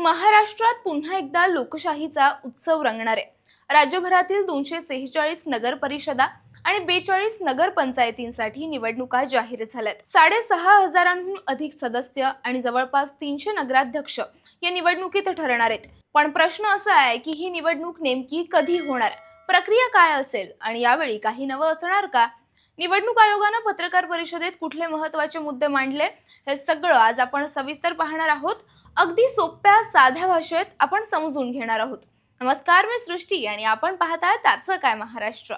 महाराष्ट्रात पुन्हा एकदा लोकशाहीचा उत्सव रंगणार. आहे राज्यभरातील दोनशे सेहेचाळीस नगर परिषदा आणि बेचाळीस नगर पंचायतींसाठी निवडणुका जाहीर झाल्यात. साडेसहा हजारांहून अधिक सदस्य आणि जवळपास तीनशे नगराध्यक्ष या निवडणुकीत ठरणार आहेत. पण प्रश्न असा आहे की ही निवडणूक नेमकी कधी होणार? प्रक्रिया काय असेल? आणि यावेळी काही नवं असणार का? निवडणूक आयोगानं पत्रकार परिषदेत कुठले महत्त्वाचे मुद्दे मांडले? हे सगळं आज आपण सविस्तर पाहणार आहोत. अगदी सोप्या साध्या भाषेत आपण समजून घेणार आहोत. नमस्कार मी सृष्टी आणि आपण पाहताय त्याचं काय महाराष्ट्र.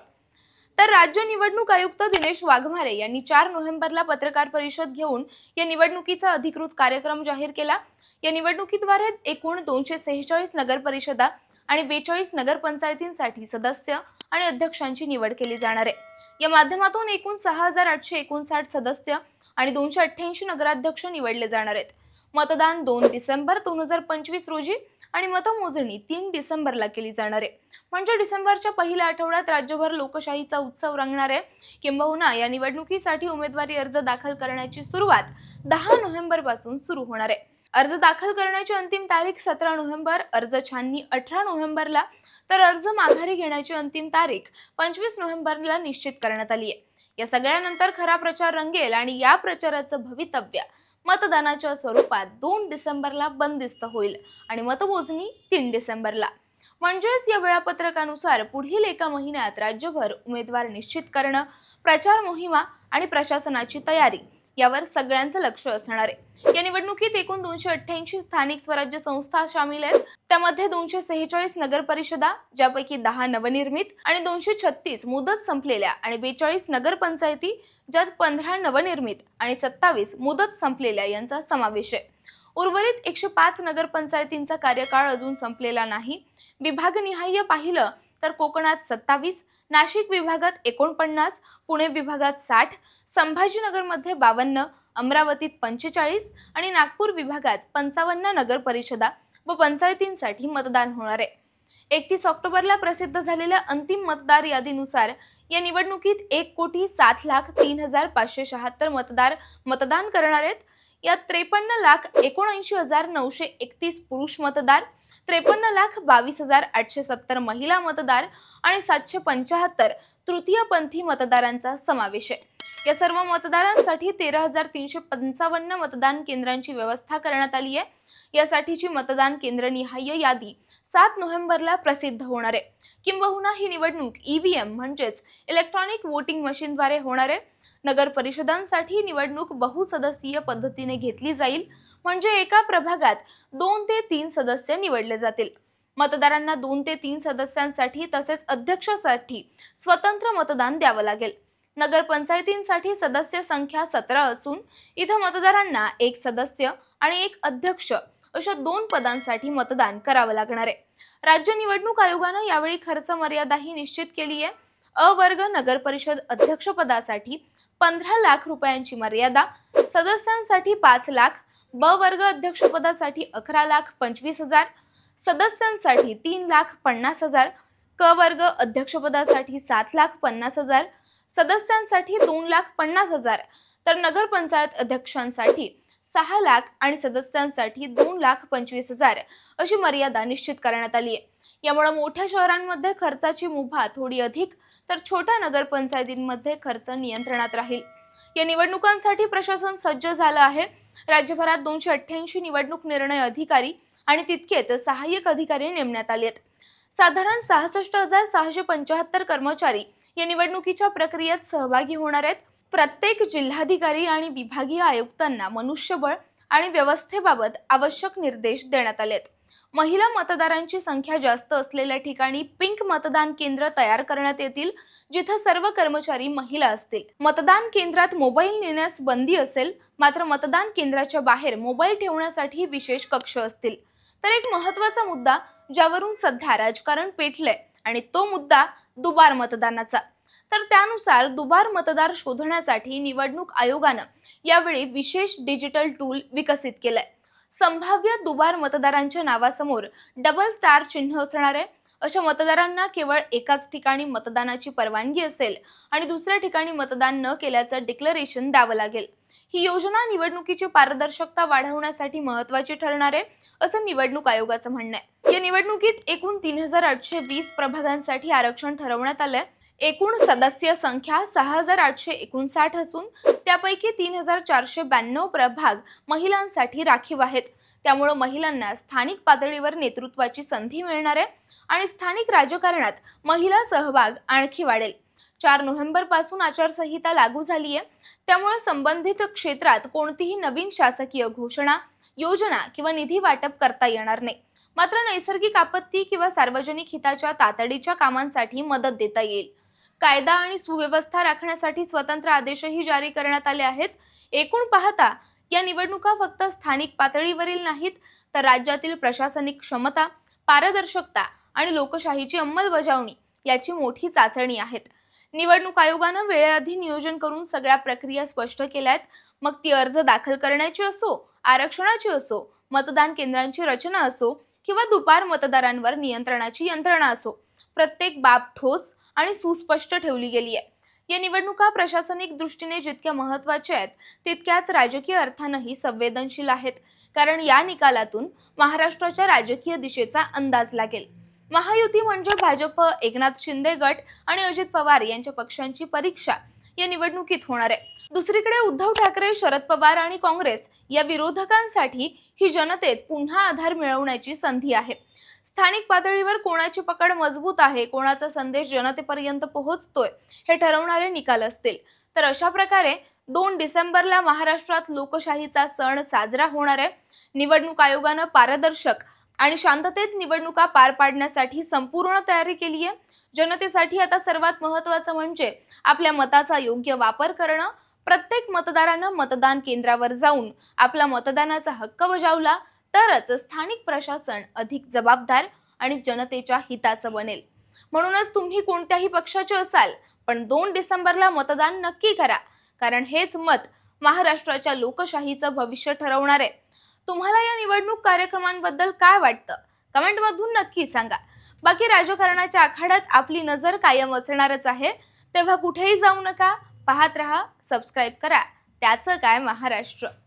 तर राज्य निवडणूक आयुक्त दिनेश वाघमारे यांनी चार नोव्हेंबरला पत्रकार परिषद घेऊन या निवडणुकीचा अधिकृत कार्यक्रम जाहीर केला. या निवडणुकीद्वारे एकूण दोनशे सेहेचाळीस नगर परिषदा आणि बेचाळीस नगरपंचायतींसाठी सदस्य आणि अध्यक्षांची निवड केली जाणार आहे. या माध्यमातून एकूण सहा हजार आठशे एकोणसाठ सदस्य आणि दोनशे अठ्ठ्याऐंशी नगराध्यक्ष निवडले जाणार आहेत. मतदान दोन डिसेंबर दोन हजार पंचवीस रोजी आणि मतमोजणी तीन डिसेंबरला केली जाणार आहे. म्हणजे डिसेंबरच्या पहिल्या आठवड्यात राज्यभर लोकशाहीचा उत्सव रंगणार आहे. किंबहुना या निवडणुकीसाठी उमेदवारी अर्ज दाखल करण्याची सुरुवात दहा नोव्हेंबरपासून सुरू होणार आहे. अर्ज दाखल करण्याची अंतिम तारीख सतरा नोव्हेंबर अर्ज छाननी अठरा नोव्हेंबरला तर अर्ज माघारी घेण्याची अंतिम तारीख पंचवीस नोव्हेंबरला निश्चित करण्यात आली आहे. या सगळ्यानंतर खरा प्रचार रंगेल आणि या प्रचाराचं भवितव्य मतदानाच्या स्वरूपात दोन डिसेंबरला बंदिस्त होईल आणि मतमोजणी तीन डिसेंबरला. म्हणजेच या वेळापत्रकानुसार पुढील एका महिन्यात राज्यभर उमेदवार निश्चित करणं प्रचार मोहिमा आणि प्रशासनाची तयारी यावर सगळ्यांचं लक्ष असणार आहे. या निवडणुकीत एकूण दोनशे अठ्ठ्याऐंशी स्थानिक स्वराज्य संस्था सामील आहेत. त्यामध्ये दोनशे सेहेचाळीस नगर परिषदा ज्यापैकी दहा नवनिर्मित आणि दोनशे छत्तीस मुदत संपलेल्या आणि बेचाळीस नगरपंचायती ज्यात पंधरा नवनिर्मित आणि सत्तावीस मुदत संपलेल्या यांचा समावेश आहे. उर्वरित एकशे पाच नगरपंचायतींचा कार्यकाळ अजून संपलेला नाही. विभागनिहाय पाहिलं तर कोकणात सत्तावीस नाशिक विभागात एकोणपन्नास पुणे विभागात साठ संभाजीनगरमध्ये बावन्न अमरावतीत पंचेचाळीस आणि नागपूर विभागात पंचावन्न नगर परिषदा व पंचायतींसाठी मतदान होणार आहे. एकतीस ऑक्टोबरला प्रसिद्ध झालेल्या अंतिम मतदार यादीनुसार या निवडणुकीत एक कोटी सात लाख तीन हजार पाचशे शहात्तर मतदार मतदान करणार आहेत. यात त्रेपन्न लाख एकोणऐंशी हजार नऊशे एकतीस पुरुष मतदार त्रेपन्न लाख बावीस हजार आठशे सत्तर महिला मतदार आणि सातशे पंच्याहत्तर तृतीयपंथी मतदारांचा समावेश आहे. या सर्व मतदारांसाठी तेरा हजार तीनशे पंचावन्न मतदान केंद्रांची व्यवस्था करण्यात आली आहे. यासाठीची मतदान केंद्रनिहाय यादी सात नोव्हेंबरला प्रसिद्ध होणार आहे. किंबहुना ही निवडणूक ईव्हीएम म्हणजेच इलेक्ट्रॉनिक वोटिंग मशीनद्वारे होणार आहे. नगर परिषदांसाठी निवडणूक बहुसदस्यीय पद्धतीने घेतली जाईल. म्हणजे एका प्रभागात दोन ते तीन सदस्य निवडले जातील. मतदारांना दोन ते तीन सदस्यांसाठी तसेच अध्यक्षासाठी स्वतंत्र मतदान द्यावं लागेल. नगरपंचायतींसाठी सदस्य संख्या सतरा असून इथं मतदारांना एक सदस्य आणि एक अध्यक्ष अशा दोन पदांसाठी मतदान करावं लागणार आहे. राज्य निवडणूक आयोगानं यावेळी खर्च मर्यादाही निश्चित केली आहे. अ वर्ग नगर परिषद अध्यक्षपदासाठी पंधरा लाख रुपयांची मर्यादा सदस्यांसाठी पाच लाख ब वर्ग अध्यक्षपदासाठी अकरा लाख पंचवीस हजार सदस्यांसाठी तीन लाख पन्नास हजार क वर्ग अध्यक्षपदासाठी सात लाख पन्नास हजार सदस्यांसाठी दोन लाख पन्नास हजार तर नगरपंचायत अध्यक्षांसाठी सहा लाख आणि सदस्यांसाठी दोन लाख पंचवीस हजार अशी मर्यादा निश्चित करण्यात आली आहे. यामुळे मोठ्या शहरांमध्ये खर्चाची मुभा थोडी अधिक तर छोट्या नगरपंचायतींमध्ये खर्च नियंत्रणात राहील. या निवडणुकांसाठी प्रशासन सज्ज झालं आहे. राज्यभरात दोनशे अठ्ठ्याऐंशी निवडणूक निर्णय अधिकारी आणि तितकेच सहाय्यक अधिकारी नेमण्यात आले आहेत. साधारण सहासष्ट हजार सहाशे पंच्याहत्तर कर्मचारी या निवडणुकीच्या प्रक्रियेत सहभागी होणार आहेत. प्रत्येक जिल्हाधिकारी आणि विभागीय आयुक्तांना मनुष्यबळ आणि व्यवस्थेबाबत आवश्यक निर्देश देण्यात आले आहेत. महिला मतदारांची संख्या जास्त असलेल्या ठिकाणी पिंक मतदान केंद्र तयार करण्यात येतील जिथं सर्व कर्मचारी महिला असतील. मतदान केंद्रात मोबाईल नेण्यास बंदी असेल मात्र मतदान केंद्राच्या बाहेर मोबाईल ठेवण्यासाठी विशेष कक्ष असतील. तर एक महत्त्वाचा मुद्दा ज्यावरून सध्या राजकारण पेटलंय आणि तो मुद्दा दुबार मतदानाचा. तर त्यानुसार दुबार मतदार शोधण्यासाठी निवडणूक आयोगानं यावेळी विशेष डिजिटल टूल विकसित केलंय. संभाव्य दुबार मतदारांच्या नावासमोर डबल स्टार चिन्ह असणार आहे. अशा मतदारांना केवळ एकाच ठिकाणी मतदानाची परवानगी असेल आणि दुसऱ्या ठिकाणी मतदान न केल्याचं डिक्लरेशन द्यावं लागेल. ही योजना निवडणुकीची पारदर्शकता वाढवण्यासाठी महत्वाची ठरणार आहे असं निवडणूक आयोगाचं म्हणणं आहे. या निवडणुकीत एकूण तीन हजार आठशे वीस प्रभागांसाठी आरक्षण ठरवण्यात आलंय. एकूण सदस्य संख्या सहा हजार आठशे एकोणसाठ असून त्यापैकी तीन हजार चारशे ब्याण्णव प्रभाग महिलांसाठी राखीव आहेत. त्यामुळं महिलांना स्थानिक पातळीवर नेतृत्वाची संधी मिळणार आहे आणि स्थानिक राजकारणात महिला सहभाग आणखी वाढेल. चार नोव्हेंबरपासून आचारसंहिता लागू झाली आहे त्यामुळे संबंधित क्षेत्रात कोणतीही नवीन शासकीय घोषणा योजना किंवा निधी वाटप करता येणार नाही. मात्र नैसर्गिक आपत्ती किंवा सार्वजनिक हिताच्या तातडीच्या कामांसाठी मदत देता येईल. कायदा आणि सुव्यवस्था राखण्यासाठी स्वतंत्र आदेशही जारी करण्यात आले आहेत. एकूण पाहता या निवडणुका फक्त स्थानिक पातळीवरील नाहीत तर राज्यातील प्रशासनिक क्षमता पारदर्शकता आणि लोकशाहीची अंमलबजावणी याची मोठी चाचणी आहेत. निवडणूक आयोगानं वेळेआधी नियोजन करून सगळ्या प्रक्रिया स्पष्ट केल्या आहेत. मग ती अर्ज दाखल करण्याची असो आरक्षणाची असो मतदान केंद्रांची रचना असो किंवा दुपार मतदारांवर नियंत्रणाची यंत्रणा असो प्रत्येक बाब ठोस आणि सुस्पष्ट ठेवली गेली आहे या निवडणुका प्रशासनिक दृष्टीने जितक्या महत्त्वाच्या आहेत तितक्याच राजकीय अर्थानंही संवेदनशील आहेत. कारण या निकालातून महाराष्ट्राच्या राजकीय दिशेचा अंदाज लागेल. महायुती म्हणजे भाजप एकनाथ शिंदे गट आणि अजित पवार यांच्या पक्षांची परीक्षा. या निवडणुकीत होणार आहे. दुसरीकडे उद्धव ठाकरे शरद पवार आणि काँग्रेस या विरोधकांसाठी ही जनतेत पुन्हा आधार मिळवण्याची संधी आहे. स्थानिक पातळीवर कोणाची पकड मजबूत आहे कोणाचा संदेश जनतेपर्यंत पोहोचतोय हे ठरवणारे निकाल असतील. तर अशा प्रकारे दोन डिसेंबरला महाराष्ट्रात लोकशाहीचा सण साजरा होणार आहे. निवडणूक आयोगानं पारदर्शक आणि शांततेत निवडणुका पार पाडण्यासाठी संपूर्ण तयारी केली आहे जनतेसाठी आता सर्वात महत्वाचं म्हणजे आपल्या मताचा योग्य वापर करणं. प्रत्येक मतदारानं मतदान केंद्रावर जाऊन आपला मतदानाचा हक्क बजावला तरच स्थानिक प्रशासन अधिक जबाबदार आणि जनतेच्या हिताचं बनेल. म्हणूनच तुम्ही कोणत्याही पक्षाचे असाल पण दोन डिसेंबरला मतदान नक्की करा. कारण हेच मत महाराष्ट्राच्या लोकशाहीचं भविष्य ठरवणार. आहे तुम्हाला या निवडणूक कार्यक्रमांबद्दल काय वाटतं? कमेंटमधून नक्की सांगा. बाकी राजकारणाच्या आखाड्यात आपली नजर कायम असणारच आहे. तेव्हा कुठेही जाऊ नका. पाहत रहा सबस्क्राईब करा. त्याचं काय महाराष्ट्र?